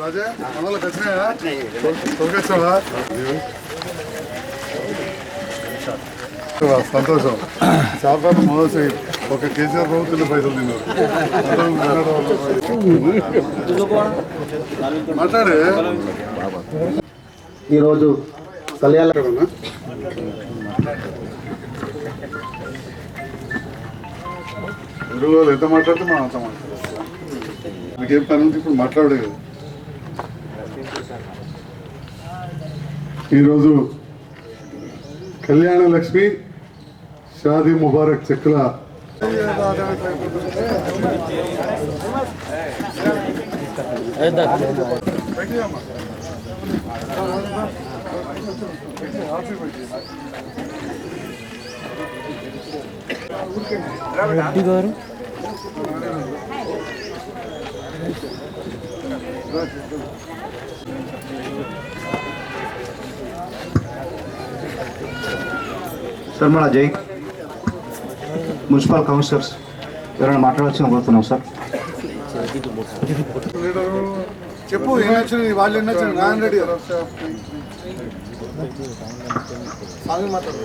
రాజా. మనలోకి వచ్చినాయా తొలగచ్చావా సంతోషం. చాలా మొదటి ఒక కేసీఆర్ ప్రభుత్వం పైసలు తిన్నారు. మాట్లాడే. ఈరోజు కళ్యాణ వాళ్ళు ఎంత మాట్లాడితే మనం అంత మాట్లాడతాం. మీకేం పని ఉంది? ఇప్పుడు మాట్లాడే ఈరోజు కళ్యాణ లక్ష్మి షాదీ ముబారక్ చెక్కుల సార్ మన జై. Municipal councillors. ఎవరైనా మాట్లాడవచ్చిన కోరుతున్నాం సార్. చెప్పు ఏం నచ్చింది వాళ్ళు ఏం నచ్చింది నారాయణ రెడ్డి గారు. సాంగ్ మాట్లాడు.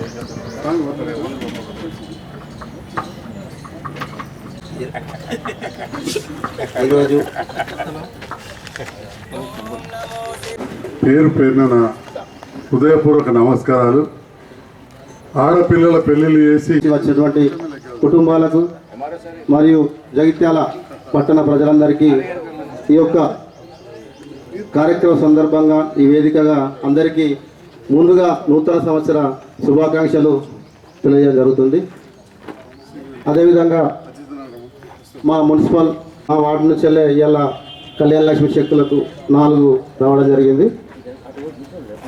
ఈరోజు పేరు పేరున నా హృదయపూర్వక నమస్కారాలు. ఆడపిల్లల పెళ్ళిళ్ళు చేసి వచ్చినటువంటి కుటుంబాలకు మరియు జగిత్యాల పట్టణ ప్రజలందరికీ ఈ యొక్క కార్యక్రమం సందర్భంగా ఈ వేదికగా అందరికీ ముందుగా నూతన సంవత్సర శుభాకాంక్షలు తెలియజేయడం జరుగుతుంది. అదేవిధంగా మా మున్సిపల్ మా వార్డు నుంచి వెళ్ళే ఇవాళ కళ్యాణ లక్ష్మి చెక్కులకు నాలుగు రావడం జరిగింది.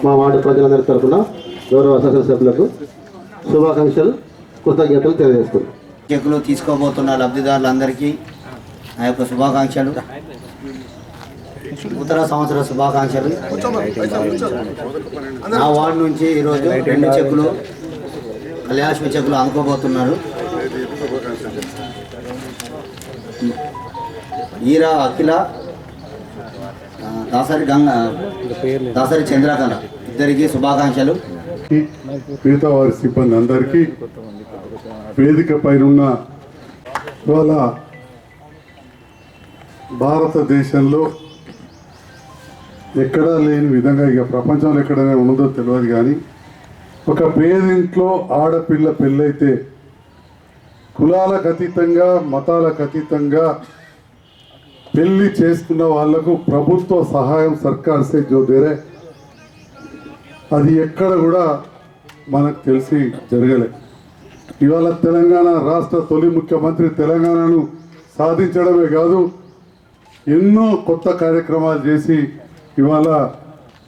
మా వార్డు ప్రజలందరి తరఫున గౌరవ శాసనసభ్యులకు శుభాకాంక్షలు. కృతజ్ఞతలు తెలియజేస్తున్నాం. చెక్కులు తీసుకోబోతున్న లబ్ధిదారులందరికీ నా యొక్క శుభాకాంక్షలు. ఉత్తర సంవత్సర శుభాకాంక్షలు. నా వార్డు నుంచి ఈరోజు రెండు చెక్కులు కళ్యాణలక్ష్మి చెక్కులు అందుకోబోతున్నారు. ఈరా అఖిల దాసరి గంగ దాసరి చంద్రకళ ఇద్దరికి శుభాకాంక్షలు. మిగతా వారి సిబ్బంది అందరికీ వేదిక పైన ఉన్న ఇవాళ భారతదేశంలో ఎక్కడా లేని విధంగా ఇక ప్రపంచంలో ఎక్కడైనా ఉన్నదో తెలియదు కానీ ఒక పేదింట్లో ఆడపిల్ల పెళ్ళైతే కులాలకు అతీతంగా మతాలకు అతీతంగా పెళ్ళి చేసుకున్న వాళ్ళకు ప్రభుత్వ సహాయం సర్కార్ సే జో దేరే. అది ఎక్కడ కూడా మనకు తెలిసి జరగలే. ఇవాళ తెలంగాణ రాష్ట్ర తొలి ముఖ్యమంత్రి తెలంగాణను సాధించడమే కాదు ఎన్నో కొత్త కార్యక్రమాలు చేసి ఇవాళ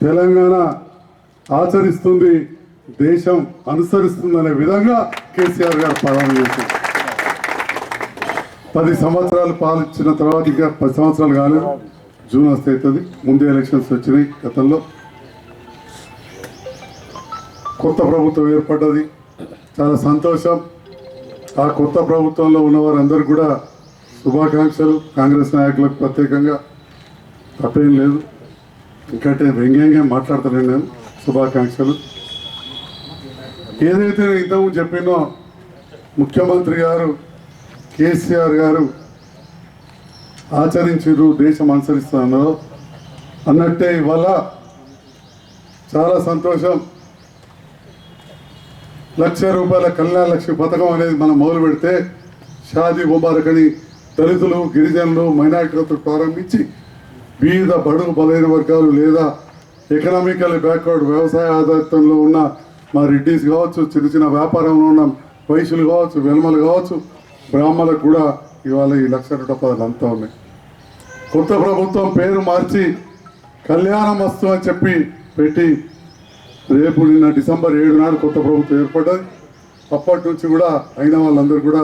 తెలంగాణ ఆచరిస్తుంది దేశం అనుసరిస్తుందనే విధంగా కేసీఆర్ గారు ప్రారంభం చేశారు. పది సంవత్సరాలు పాలించిన తర్వాత ఇంకా పది సంవత్సరాలు కాలేదు. జూన్ వస్తే అవుతుంది. ముందే ఎలక్షన్స్ వచ్చినాయి గతంలో. కొత్త ప్రభుత్వం ఏర్పడ్డది. చాలా సంతోషం. ఆ కొత్త ప్రభుత్వంలో ఉన్న వారందరూ కూడా శుభాకాంక్షలు. కాంగ్రెస్ నాయకులకు ప్రత్యేకంగా తప్పేం లేదు. ఇంకంటే వ్యంగ్యంగా మాట్లాడుతున్నాను నేను. శుభాకాంక్షలు. ఏదైతే నేను ఇంతకుముందు చెప్పినో ముఖ్యమంత్రి గారు కేసీఆర్ గారు ఆచరించారు దేశం అనుసరిస్తున్నారో అన్నట్టే ఇవాళ చాలా సంతోషం. లక్ష రూపాయల కళ్యాణ లక్ష్మి పథకం అనేది మనం మొదలు పెడితే షాదీ ముబారక్ అని దళితులు గిరిజనులు మైనార్టీలతో ప్రారంభించి వివిధ బడుగు బలైన వర్గాలు లేదా ఎకనామికల్ బ్యాక్వర్డ్ వ్యవసాయ ఆధారితంలో ఉన్న మా రెడ్డిస్ కావచ్చు చిన్న చిన్న వ్యాపారంలో ఉన్న వయసులు కావచ్చు వెల్మలు కావచ్చు బ్రాహ్మణులకు కూడా ఇవాళ ఈ లక్ష రూపాయలు అంతా ఉన్నాయి. కొత్త ప్రభుత్వం పేరు మార్చి కళ్యాణ వస్తు అని చెప్పి పెట్టి రేపు నిన్న డిసెంబర్ ఏడు నాడు కొత్త ప్రభుత్వం ఏర్పడ్డది. అప్పటి నుంచి కూడా అయిన వాళ్ళందరూ కూడా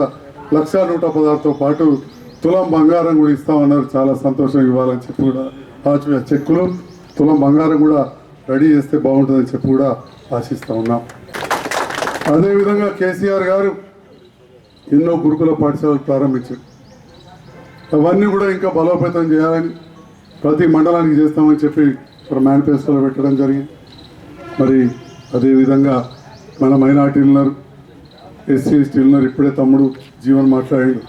లక్ష నూట పదార్థతో పాటు తులం బంగారం కూడా ఇస్తామన్నారు. చాలా సంతోషం ఇవ్వాలని చెప్పి కూడా ఆ చెక్కులు తులం బంగారం కూడా రెడీ చేస్తే బాగుంటుందని చెప్పి కూడా ఆశిస్తూ ఉన్నాం. అదేవిధంగా కేసీఆర్ గారు ఎన్నో గురుకుల పాఠశాలలు ప్రారంభించారు. అవన్నీ కూడా ఇంకా బలోపేతం చేయాలని ప్రతి మండలానికి చేస్తామని చెప్పి మన మేనిఫెస్టోలో పెట్టడం జరిగింది. మరి అదేవిధంగా మన మైనార్టీ ఉన్నారు ఎస్సీ ఎస్టీ ఉన్నారు ఇప్పుడే తమ్ముడు జీవన్ మాట్లాడాడు.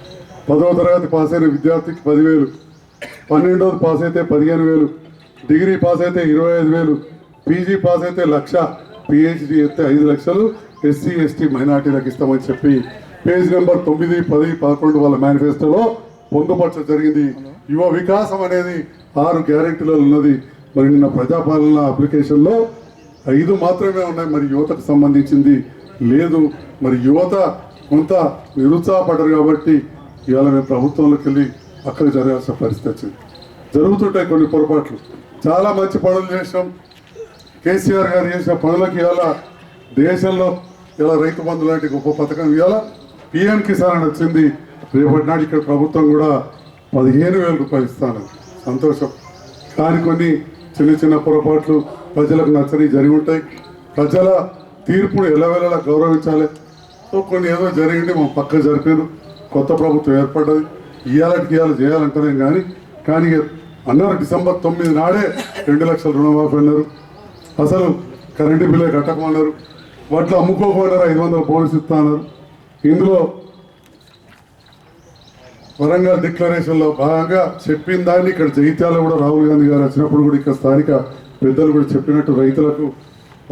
పదవ తరగతి పాస్ అయిన విద్యార్థికి పదివేలు పన్నెండవది పాస్ అయితే పదిహేను వేలు డిగ్రీ పాస్ అయితే ఇరవై ఐదు వేలు పీజీ పాస్ అయితే లక్ష పిహెచ్డి అయితే ఐదు లక్షలు ఎస్సీ ఎస్టీ మైనార్టీలకు ఇస్తామని చెప్పి పేజ్ నెంబర్ తొమ్మిది పది పదకొండు వాళ్ళ మేనిఫెస్టోలో పొందుపరచడం జరిగింది. యువ వికాసం అనేది ఆరు గ్యారెంటీలలో ఉన్నది. మరి నిన్న ప్రజాపాలన అప్లికేషన్లో ఐదు మాత్రమే ఉన్నాయి. మరి యువతకు సంబంధించింది లేదు. మరి యువత కొంత నిరుత్సాహపడరు కాబట్టి ఇవాళ మేము ప్రభుత్వంలోకి వెళ్ళి అక్కడ జరగాల్సిన పరిస్థితి వచ్చింది. జరుగుతుంటాయి కొన్ని పొరపాట్లు. చాలా మంచి పనులు చేసాం కేసీఆర్ గారు చేసిన పనులకు ఇవాళ దేశంలో ఇలా రైతు బంధు లాంటి గొప్ప పథకం ఇవాళ పిఎం కిసాన్ అని వచ్చింది. రేపటి నాడు ఇక్కడ ప్రభుత్వం కూడా పదిహేను వేల రూపాయలు ఇస్తాను సంతోషం. కానీ కొన్ని చిన్న చిన్న పొరపాట్లు ప్రజలకు నచ్చని జరిగి ఉంటాయి. ప్రజల తీర్పును ఎలవెలలా గౌరవించాలి. సో కొన్ని ఏదో జరిగింది మా పక్క జరిపారు. కొత్త ప్రభుత్వం ఏర్పడ్డది. ఇవాళకి ఇవాళ చేయాలంటేనే కానీ కానీ అన్నారు డిసెంబర్ తొమ్మిది నాడే రెండు లక్షల రుణమాఫీ అన్నారు. అసలు కరెంటు బిల్లు కట్టకమన్నారు. వాటిలో అమ్ముకోకపోయినారు? ఐదు వందల పోలీసు ఇస్తా అన్నారు. ఇందులో వరంగల్ డిక్లరేషన్లో భాగంగా చెప్పిన దాన్ని ఇక్కడ జగిత్యాల కూడా రాహుల్ గాంధీ గారు వచ్చినప్పుడు కూడా ఇక్కడ స్థానిక పెద్దలు కూడా చెప్పినట్టు రైతులకు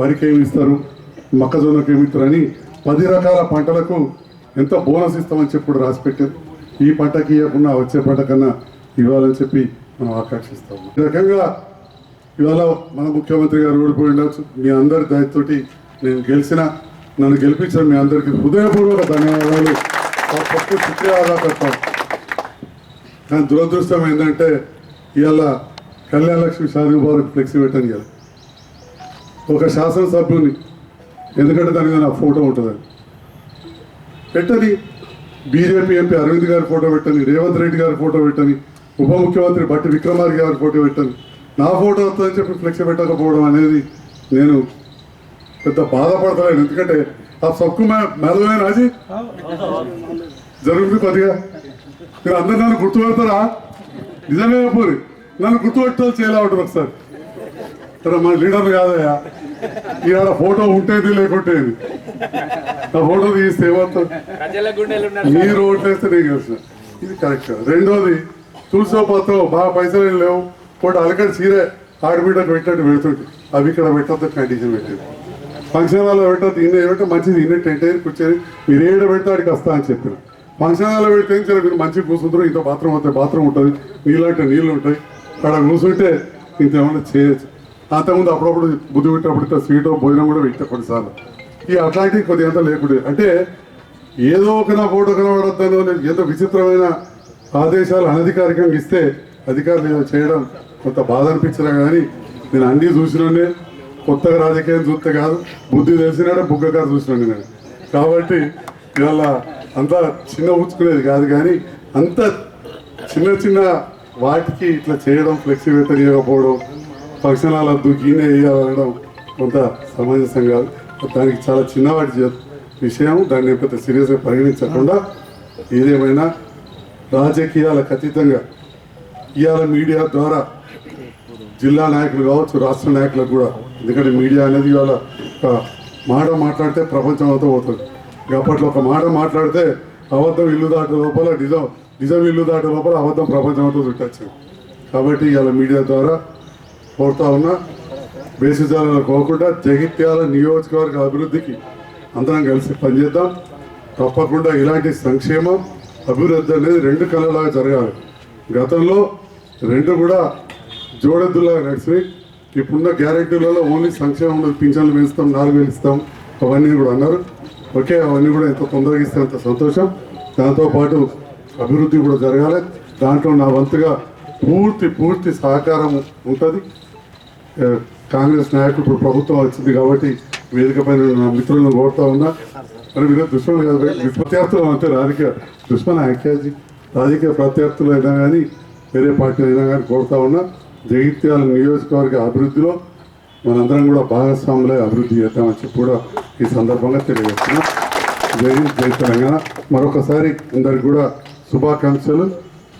వరికి ఏమి ఇస్తారు మొక్కజొన్నకు ఏమి ఇస్తారని పది రకాల పంటలకు ఎంత బోనస్ ఇస్తామని చెప్పి కూడా రాసి పెట్టారు. ఈ పంటకి ఇవ్వకుండా వచ్చే పంట కన్నా ఇవ్వాలని చెప్పి మనం ఆకాంక్షిస్తాము. ఈ రకంగా ఇవాళ మన ముఖ్యమంత్రి గారు ఓడిపోయి ఉండవచ్చు మీ అందరి దయతోటి నేను గెలిచిన నన్ను గెలిపించిన మీ అందరికీ హృదయపూర్వక ధన్యవాదాలు. ఆ పప్పు శుక్రియాదాకర్తాం కానీ దురదృష్టం ఏంటంటే ఇవాళ కళ్యాణలక్ష్మి షాదీ ముబారక్ ఫ్లెక్సీ పెట్టని ఇవాళ ఒక శాసనసభ్యుని ఎందుకంటే దాని మీద నా ఫోటో ఉంటుంది పెట్టని బీజేపీ ఎంపీ అరవింద్ గారి ఫోటో పెట్టని రేవంత్ రెడ్డి గారి ఫోటో పెట్టని ఉప ముఖ్యమంత్రి బట్టి విక్రమార్క గారి ఫోటో పెట్టని నా ఫోటో వస్తుందని చెప్పి ఫ్లెక్స్ పెట్టకపోవడం అనేది నేను పెద్ద బాధపడతలేను. ఎందుకంటే ఆ సబ్కు మెలవే అది జరుగుతుంది కొద్దిగా. మీరు అందరు నన్ను గుర్తుపెడతారా? నిజంగా చెప్పరు నన్ను గుర్తుపెట్టాలి చేయాలి ఉంటుంది ఒకసారి. సరే మన లీడర్ కాదయ్యా. ఈడ ఫోటో ఉంటేది లేకుంటేది ఆ ఫోటో తీస్తే ఏమవుతుంది మీరు ఓట్లేస్తే నేను గెలిచిన ఇది కరెక్ట్ రెండోది తులసో పత్రం బాగా పైసలు ఏం లేవు. పోటీ అలకడి చీరే ఆడబిడ్డకు పెట్టినట్టు పెడుతుంటే. అవి ఇక్కడ పెట్టద్దు కండిషన్ పెట్టేది ఫంక్షన్ హాల్లో పెట్టద్దు ఇన్న ఏమంటే మంచిది ఇన్న టెంట్ అయ్యి కూర్చొని మీరు ఏడ పెడితే ఆడికి వస్తా అని చెప్పిన ఫంక్షన్ హాల్లో పెడితే మీరు మంచిగా కూర్చుంటారు ఇంత బాత్రూమ్ అవుతాయి బాత్రూమ్ ఉంటుంది నీళ్ళు అంటే నీళ్ళు ఉంటాయి. అక్కడ కూర్చుంటే ఇంత చేయొచ్చు. అంతకుముందు అప్పుడప్పుడు బుద్ధి పెట్టినప్పుడు ఇంత భోజనం కూడా పెట్టే కొన్నిసార్లు. ఈ అట్లాంటివి కొద్దిగా అంతా లేకుండా. అంటే ఏదో ఒక నా ఫోటో కనబడద్దానో లేదు ఏదో విచిత్రమైన ఆదేశాలు అనధికారికంగా ఇస్తే అధికారులు ఏదో చేయడం కొంత బాధ అనిపించినా కానీ నేను అన్నీ చూసినానే కొత్తగా రాజకీయం చూస్తే కాదు బుద్ధి తెలిసినాడే బుగ్గగా చూసినాను నేను. కాబట్టి ఇవాళ అంతా చిన్న ఊచుకునేది కాదు కానీ అంత చిన్న చిన్న వాటికి ఇట్లా చేయడం ఫ్లెక్సిబిలిటీ చేయకపోవడం ఫంక్షన్ హాల్ వద్దు గీనే వేయాలనడం కొంత సమంజసం కాదు. దానికి చాలా చిన్నవాటి విషయం. దాన్ని పెద్ద సీరియస్గా పరిగణించకుండా ఏదేమైనా రాజకీయాలకు అతీతంగా ఇవాళ మీడియా ద్వారా జిల్లా నాయకులు కావచ్చు రాష్ట్ర నాయకులకు కూడా ఎందుకంటే మీడియా అనేది ఇవాళ ఒక మాట మాట్లాడితే ప్రపంచం అంతా పోతుంది. అప్పట్లో ఒక మాట మాట్లాడితే అబద్ధం ఇల్లు దాటి లోపల నిజం నిజం ఇల్లు దాటే లోపల అబద్ధం ప్రపంచంతో అంతా కాబట్టి ఇవాళ మీడియా ద్వారా కోరుతా ఉన్నా బేసిజాలను పోకుండా జగిత్యాల నియోజకవర్గ అభివృద్ధికి అందరం కలిసి పనిచేద్దాం. తప్పకుండా ఇలాంటి సంక్షేమం అభివృద్ధి అనేది రెండు కళలాగా జరగాలి. గతంలో రెండు కూడా జోడెద్దులాగా నడిచినాయి. ఇప్పుడున్న గ్యారెంటీలలో ఓన్లీ సంక్షేమం పింఛన్లు పెంచుతాం నాలుగు వేలు ఇస్తాం. అవన్నీ కూడా అన్నారు. ఓకే అవన్నీ కూడా ఎంత తొందరగా ఇస్తే అంత సంతోషం. దాంతోపాటు అభివృద్ధి కూడా జరగాలి. దాంట్లో నా వంతుగా పూర్తి పూర్తి సహకారం ఉంటుంది. కాంగ్రెస్ నాయకుడు ఇప్పుడు ప్రభుత్వం వచ్చింది కాబట్టి వేదిక పైన నా మిత్రులను కోరుతా ఉన్నా. మరి మీరు దుష్మన్ కాదు ప్రత్యర్థులు అంటే రాజకీయ దుష్మన్ ఐక్యాజీ రాజకీయ ప్రత్యర్థులు అయినా కానీ వేరే పార్టీ అయినా కానీ కోరుతా ఉన్నా. జగిత్యాల నియోజకవర్గ అభివృద్ధిలో మనందరం కూడా భాగస్వాములే అభివృద్ధి చేద్దామని చెప్పి కూడా ఈ సందర్భంగా తెలియజేస్తున్నాం. జై జై తెలంగాణ. మరొకసారి అందరికి కూడా శుభాకాంక్షలు